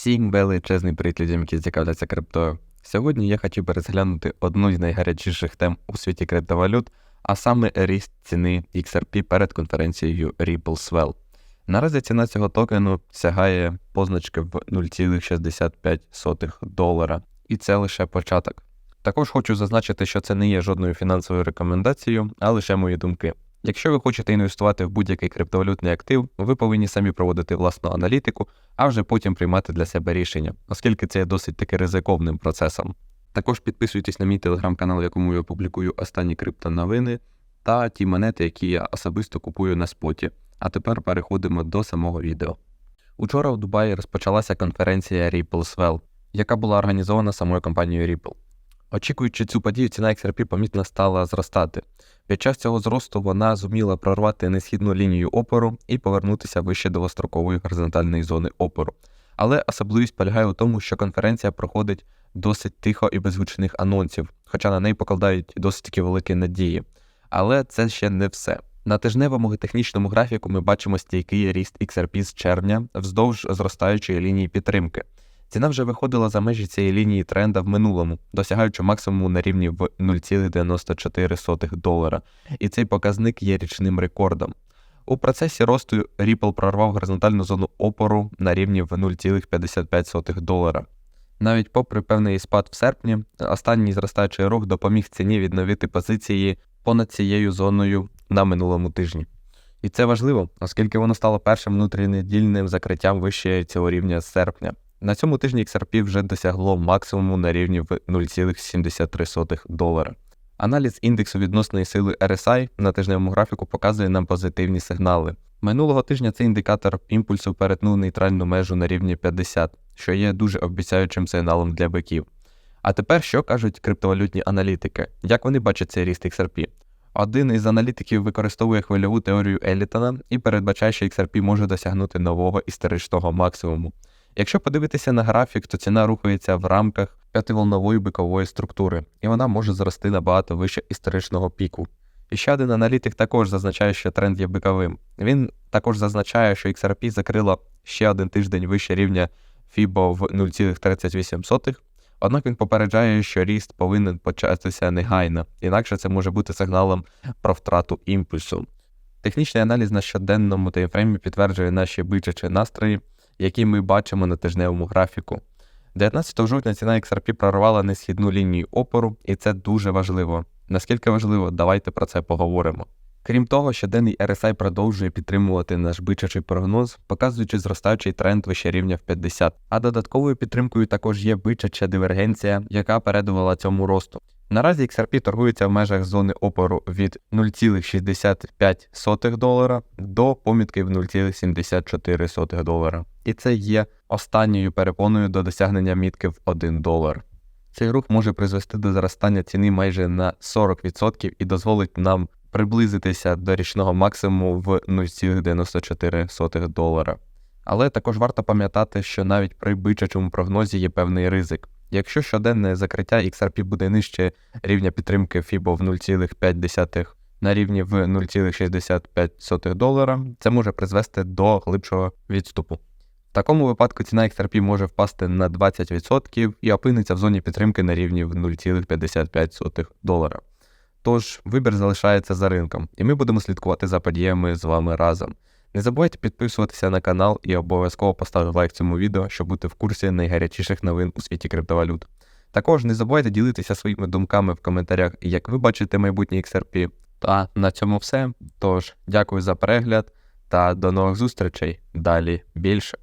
Всім величезний привіт людям, які цікавляться криптою. Сьогодні я хотів би розглянути одну з найгарячіших тем у світі криптовалют, а саме ріст ціни XRP перед конференцією Ripple Swell. Наразі ціна цього токену сягає позначки в 0,65 долара, і це лише початок. Також хочу зазначити, що це не є жодною фінансовою рекомендацією, а лише мої думки. Якщо ви хочете інвестувати в будь-який криптовалютний актив, ви повинні самі проводити власну аналітику, а вже потім приймати для себе рішення, оскільки це є досить таки ризиковним процесом. Також підписуйтесь на мій телеграм-канал, в якому я публікую останні криптоновини та ті монети, які я особисто купую на споті. А тепер переходимо до самого відео. Учора в Дубаї розпочалася конференція Ripple Swell, яка була організована самою компанією Ripple. Очікуючи цю подію, ціна XRP помітно стала зростати. Під час цього зросту вона зуміла прорвати несхідну лінію опору і повернутися вище довгострокової горизонтальної зони опору. Але особливість полягає у тому, що конференція проходить досить тихо і без гучних анонсів, хоча на неї покладають досить таки великі надії. Але це ще не все. На тижневому технічному графіку ми бачимо стійкий ріст XRP з червня вздовж зростаючої лінії підтримки. Ціна вже виходила за межі цієї лінії тренда в минулому, досягаючи максимуму на рівні в 0,94 долара, і цей показник є річним рекордом. У процесі росту Ripple прорвав горизонтальну зону опору на рівні в 0,55 долара. Навіть попри певний спад в серпні, останній зростаючий рух допоміг ціні відновити позиції понад цією зоною на минулому тижні. І це важливо, оскільки воно стало першим внутрінедільним закриттям вище цього рівня з серпня. На цьому тижні XRP вже досягло максимуму на рівні в 0,73 долара. Аналіз індексу відносної сили RSI на тижневому графіку показує нам позитивні сигнали. Минулого тижня цей індикатор імпульсу перетнув нейтральну межу на рівні 50, що є дуже обіцяючим сигналом для биків. А тепер що кажуть криптовалютні аналітики? Як вони бачать цей ріст XRP? Один із аналітиків використовує хвильову теорію Елітона і передбачає, що XRP може досягнути нового історичного максимуму. Якщо подивитися на графік, то ціна рухається в рамках п'ятиволнової бикової структури, і вона може зрости набагато вище історичного піку. І ще один аналітик також зазначає, що тренд є биковим. Він також зазначає, що XRP закрила ще один тиждень вище рівня FIBO в 0,38, однак він попереджає, що ріст повинен початися негайно, інакше це може бути сигналом про втрату імпульсу. Технічний аналіз на щоденному таймфреймі підтверджує наші бичачі настрої які ми бачимо на тижневому графіку. 19 жовтня ціна XRP прорвала несхідну лінію опору, і це дуже важливо. Наскільки важливо, давайте про це поговоримо. Крім того, щоденний RSI продовжує підтримувати наш бичачий прогноз, показуючи зростаючий тренд вище рівня в 50. А додатковою підтримкою також є бичача дивергенція, яка передувала цьому росту. Наразі XRP торгується в межах зони опору від 0,65 долара до помітки в 0,74 долара. І це є останньою перепоною до досягнення мітки в 1 долар. Цей рух може призвести до зростання ціни майже на 40% і дозволить нам приблизитися до річного максимуму в 0,94 долара. Але також варто пам'ятати, що навіть при бичачому прогнозі є певний ризик. Якщо щоденне закриття XRP буде нижче рівня підтримки FIBO в 0,5 на рівні в 0,65 долара, це може призвести до глибшого відступу. В такому випадку ціна XRP може впасти на 20% і опиниться в зоні підтримки на рівні в 0,55 долара. Тож вибір залишається за ринком, і ми будемо слідкувати за подіями з вами разом. Не забувайте підписуватися на канал і обов'язково поставити лайк цьому відео, щоб бути в курсі найгарячіших новин у світі криптовалют. Також не забувайте ділитися своїми думками в коментарях, як ви бачите майбутнє XRP. Та на цьому все. Тож, дякую за перегляд та до нових зустрічей. Далі більше.